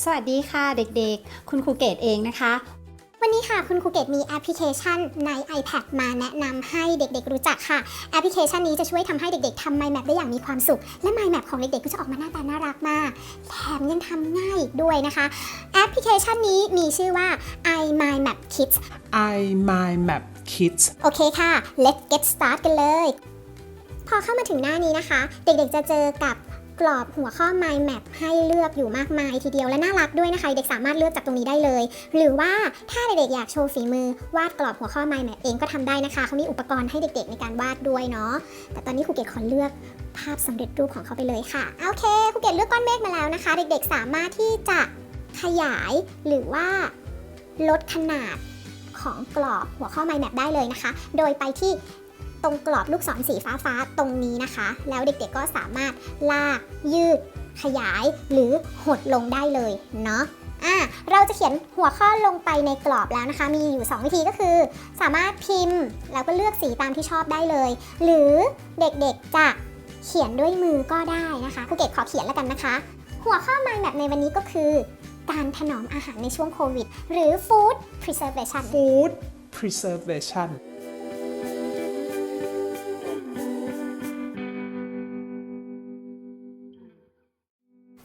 สวัสดีค่ะเด็กๆ คุณครูเกตเองนะคะ วันนี้ค่ะคุณครูเกตมีแอปพลิเคชันใน iPad มาแนะนำให้เด็กๆรู้จักค่ะ แอปพลิเคชันนี้จะช่วยทำให้เด็กๆทำ Mind Map ได้อย่างมีความสุข และ Mind Map ของเด็กๆก็จะออกมาหน้าตาน่ารักมาก แถมยังทำง่ายอีกด้วยนะคะ แอปพลิเคชันนี้มีชื่อว่า i Mind Map Kids I My Map Kids โอเคค่ะ let's get start กันเลย พอเข้ามาถึงหน้านี้นะคะ เด็กๆจะเจอกับ กรอบหัวข้อ Mind Map ให้เลือกอยู่มากมายทีเดียวและน่ารักด้วยนะคะ เด็กสามารถเลือกจากตรงนี้ได้เลย หรือว่าถ้าเด็กๆอยากโชว์ฝีมือวาดกรอบหัวข้อ Mind Map เองก็ทำได้นะคะเขามีอุปกรณ์ให้เด็กๆ ในการวาดด้วยเนาะแต่ตอนนี้ครูเกดขอเลือกภาพสำเร็จรูปของเขาไปเลยค่ะโอเคครูเกดเลือกก้อนเมฆมาแล้วนะคะ เด็กๆสามารถที่จะขยายหรือว่าลดขนาดของกรอบหัวข้อ Mind Map ได้เลยนะคะ โดยไปที่ ตรงกรอบลูกศรสีฟ้าๆตรงนี้นะคะ แล้วเด็กๆก็สามารถลากยืด ขยายหรือหดลงได้เลยเนาะอะเราจะเขียนหัวข้อลงไปในกรอบแล้วนะคะ มีอยู่ 2 วิธีก็คือ สามารถพิมพ์แล้วก็เลือกสีตามที่ชอบได้เลย หรือเด็กๆจะเขียนด้วยมือก็ได้นะคะครูเกดขอเขียนแล้วกันนะคะ หัวข้อ Mind Map ในวันนี้ก็คือ การถนอมอาหารในช่วงโควิด หรือ Food Preservation Food Preservation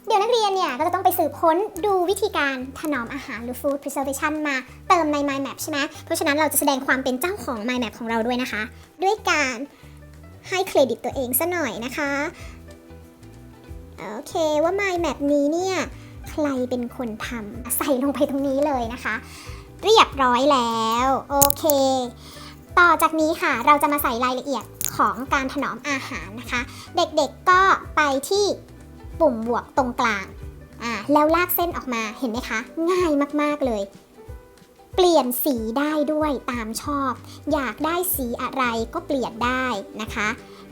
เดี๋ยวนักเรียนเนี่ยก็จะต้องไปสืบค้นดูวิธีการถนอมอาหารหรือ food preservation มาเติมใน mind map ใช่ไหมเพราะฉะนั้นเราจะแสดงความเป็นเจ้าของ mind map ของเราด้วยนะคะ ด้วยการให้เครดิตตัวเองซะหน่อยนะคะโอเคว่า mind map นี้เนี่ยใครเป็นคนทำใส่ลงไปตรงนี้เลยนะคะ เรียบร้อยแล้วโอเค ต่อจากนี้ค่ะเราจะมาใส่รายละเอียดของการถนอมอาหารนะคะ เด็กๆก็ไปที่ ปุ่มบวกตรงกลางอ่าแล้วลากเส้นออกมาเห็นไหมคะ ง่ายมาก ๆ เลย เปลี่ยนสีได้ด้วยตามชอบ อยากได้สีอะไรก็เปลี่ยนได้นะคะ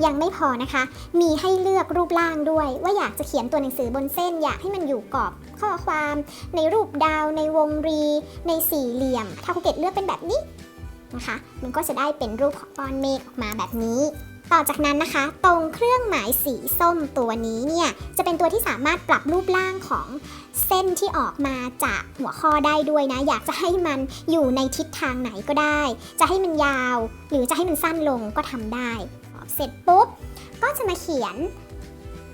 ยังไม่พอนะคะ มีให้เลือกรูปร่างด้วย ว่าอยากจะเขียนตัวหนังสือบนเส้น อยากให้มันอยู่กรอบข้อความ ในรูปดาว ในวงรี ในสี่เหลี่ยม ถ้าภูเกตเลือกเป็นแบบนี้นะคะ มันก็จะได้เป็นรูปของก้อนเมฆออกมาแบบนี้ ต่อจากนั้นนะคะ ตรงเครื่องหมายสีส้มตัวนี้เนี่ยจะเป็นตัวที่สามารถปรับรูปร่างของเส้นที่ออกมาจากหัวข้อได้ด้วยนะ อยากจะให้มันอยู่ในทิศทางไหนก็ได้ จะให้มันยาว หรือจะให้มันสั้นลงก็ทำได้ เสร็จปุ๊บ ก็จะมาเขียน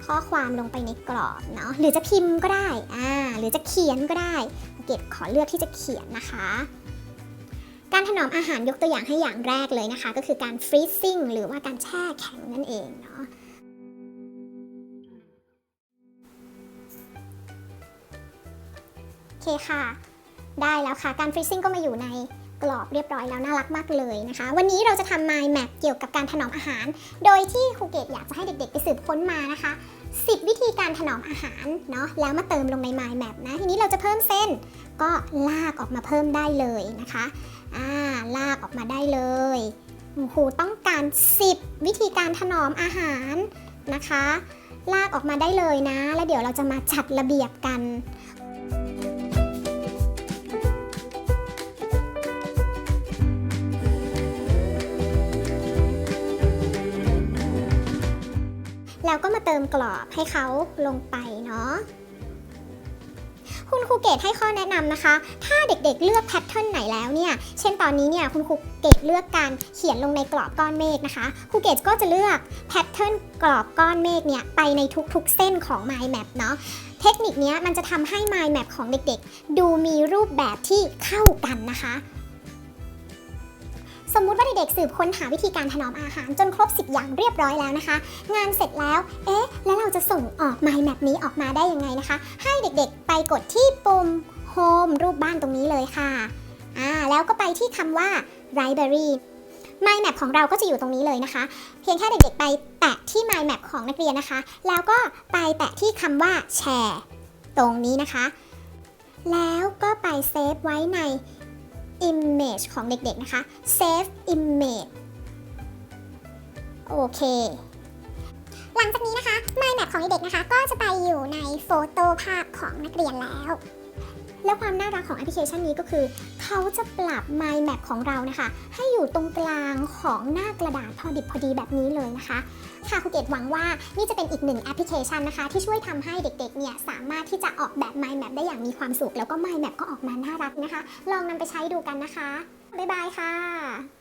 ข้อความลงไปในกรอบเนาะหรือจะพิมพ์ก็ได้อ่าหรือจะเขียนก็ได้เกดขอเลือกที่จะเขียนนะคะ การถนอมอาหารยกตัวอย่างให้อย่างแรกเลยนะคะ ก็คือการฟรีซิ่งหรือว่าการแช่แข็งนั่นเองเนาะโอเคค่ะ ได้แล้วค่ะ การฟรีซิ่งก็มาอยู่ในกรอบเรียบร้อยแล้วน่ารักมากเลยนะคะ วันนี้เราจะทำ mind map เกี่ยวกับการถนอมอาหาร โดยที่ครูเกตอยากจะให้เด็กๆไปสืบค้นมานะคะ 10 วิธีการถนอมอาหารเนาะแล้วมาเติมลงใน mind map นะ ทีนี้เราจะเพิ่มเส้นก็ลากออกมาเพิ่มได้เลยนะคะอ่าลากออกมาได้เลยครูต้องการ 10 วิธีการถนอมอาหารนะคะ ลากออกมาได้เลยนะ แล้วเดี๋ยวเราจะมาจัดระเบียบกัน แล้วก็มาเติมกรอบให้เขาลงไปเนาะคุณครูเกตให้ข้อแนะนำนะคะ ถ้าเด็กๆเลือกแพทเทิร์นไหนแล้วเนี่ย เช่นตอนนี้เนี่ยคุณครูเกตเลือกการเขียนลงในกรอบก้อนเมฆนะคะครูเกตก็จะเลือกแพทเทิร์นกรอบก้อนเมฆเนี่ยไปในทุกๆเส้นของ Mind Map เนาะ เทคนิคนี้มันจะทำให้ Mind Map ของเด็กๆ ดูมีรูปแบบที่เข้ากันนะคะ สมมุติว่าเด็กๆสืบค้นหาวิธีการถนอมอาหารจนครบ 10 อย่างเรียบร้อยแล้วนะคะ งานเสร็จแล้ว เอ๊ะ แล้วเราจะส่งออก Mind Map นี้ออกมาได้ยังไงนะคะ ให้เด็กๆไปกดที่ปุ่ม Home รูปบ้านตรงนี้เลยค่ะ อ่า แล้วก็ไปที่คำว่า Library Mind Map ของเราก็จะอยู่ตรงนี้เลยนะคะ เพียงแค่เด็กๆไปแตะที่ Mind Map ของนักเรียนนะคะ แล้วก็ไปแตะที่คำว่าแชร์ตรงนี้นะคะ แล้วก็ไปเซฟไว้ใน image ของเด็กๆนะคะ save image โอเค หลังจากนี้นะคะ mind map ของเด็กๆนะคะ ก็จะไปอยู่ในโฟโต้ภาพของนักเรียนแล้ว แล้วความน่ารักของแอปพลิเคชันนี้ก็คือ เขาจะปรับ mind map ของเรานะคะ ให้อยู่ตรงกลางของหน้ากระดาษพอดิบพอดีแบบนี้เลยนะคะ ค่ะครูเกดหวังว่านี่จะเป็นอีกหนึ่งแอปพลิเคชันนะคะ ที่ช่วยทำให้เด็กๆเนี่ยสามารถที่จะออกแบบ mind map ได้อย่างมีความสุข แล้วก็ mind map ก็ออกมาน่ารักนะคะ ลองนำไปใช้ดูกันนะคะบ๊ายบายค่ะ